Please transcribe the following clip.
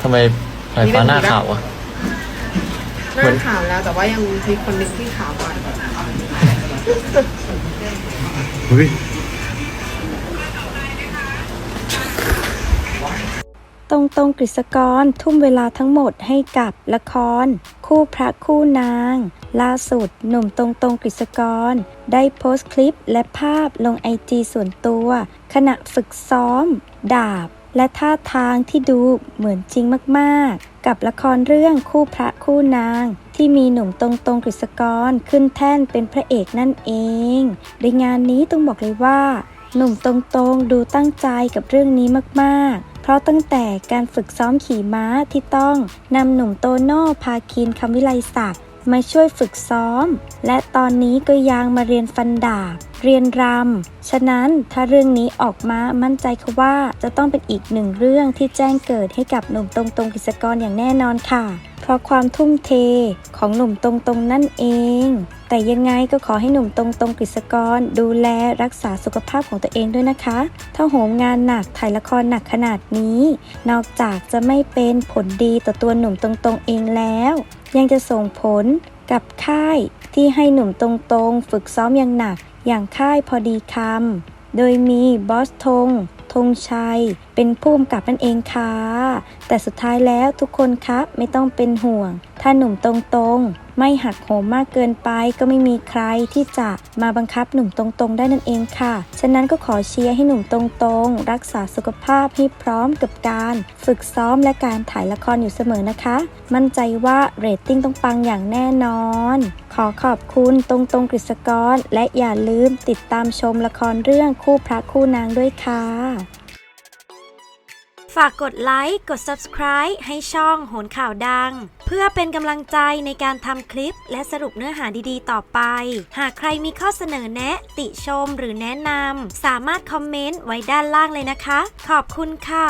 ทำไมสายฟ้าหน้าขาวอะหน้าขาวแล้วแต่ว่ายังมีคนหนึ่งที่ขาวกว่าเฮ้ยตรงตรงๆกฤษกรทุ่มเวลาทั้งหมดให้กับละคร คู่พระคู่นาง ล่าสุดหนุ่มตรงตรงๆกฤษกร ได้โพสต์คลิปและภาพลงไอจีส่วนตัว ขณะฝึกซ้อม ดาบ และท่าทางที่ดูเหมือนจริงมากๆ กับละครเรื่องคู่พระคู่นาง ที่มีหนุ่มตรงตรงกฤษกรขึ้นแท่นเป็นพระเอกนั่นเอง ในงานนี้ต้องบอกเลยว่า หนุ่มตรงๆดูตั้งใจกับเรื่องนี้มากๆเพราะตั้งแต่การฝึกซ้อมขี่ม้าที่ต้องนำหนุ่มโตโน่พาคินคำวิไลศักดิ์มาช่วยฝึกซ้อม และตอนนี้ก็ยังมาเรียนฟันดาบ เรียนรำ ฉะนั้นถ้าเรื่องนี้ออกมามั่นใจค่ะว่า จะต้องเป็นอีกหนึ่งเรื่องที่แจ้งเกิดให้กับหนุ่มตรงๆกิจกรอย่างแน่นอนค่ะ เพราะความทุ่มเทของหนุ่มตรงๆนั่นเอง แต่ยังไงก็ขอให้หนุ่มตรงๆกฤษกร ดูแลรักษาสุขภาพของตัวเองด้วยนะคะ ถ้าโหมงานหนักถ่ายละครหนักขนาดนี้ นอกจากจะไม่เป็นผลดีต่อตัวหนุ่มตรงๆเองแล้ว ยังจะส่งผลกับค่ายที่ให้หนุ่มตรงๆ ฝึกซ้อมอย่างหนัก อย่างค่ายพอดีคำ โดยมีบอสธงธงชัย เป็นผู้กำกับนั่นเองค่ะ แต่สุดท้ายแล้วทุกคนครับไม่ต้องเป็นห่วง ถ้าหนุ่มตรงๆ ไม่หักโหมมากเกินไปก็ไม่มีใครที่จะมาบังคับหนุ่มตรงๆ ได้นั่นเองค่ะ ฉะนั้นก็ขอเชียร์ให้หนุ่มตรงๆ รักษาสุขภาพให้พร้อมกับการ ฝึกซ้อมและการถ่ายละครอยู่เสมอนะคะ มั่นใจว่าเรตติ้งต้องปังอย่างแน่นอน ขอขอบคุณตรงตรงๆกฤษกร และอย่าลืมติดตามชมละครเรื่องคู่พระคู่นางด้วยค่ะฝากกดไลค์ กด subscribe ให้ช่องโหนข่าวดัง พื่อเป็นกำลังใจในการทำคลิป และสรุปเนื้อหาดีๆ ต่อไป หากใครมีข้อเสนอแนะ ติชมหรือแนะนำสามารถคอมเมนต์ไว้ด้านล่างเลยนะคะ ขอบคุณค่ะ